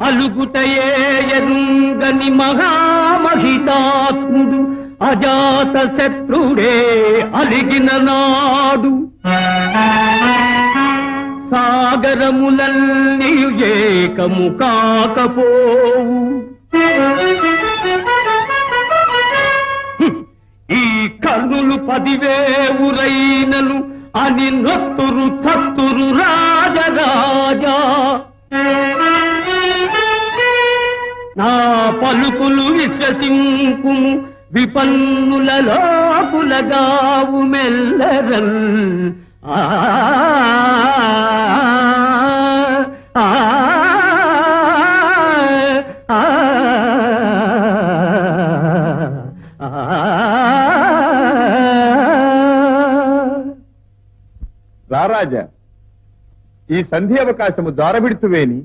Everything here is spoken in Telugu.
అలుగుటయే ఎరుంగని మహామహితాత్ముడు అజాత శత్రుడే అలిగిన నాడు. సాగరములన్నీ ఏకము కాకపోవు. ఈ కర్ణులు పదివేవురైనను అని నొత్తురు చత్తు నా పలుకులు విశ్వసింపుము విపన్నుల లోపులగావు మెల్లరల్ ఆ. రారాజా ఈ సంధి అవకాశము దారబిడుతువేని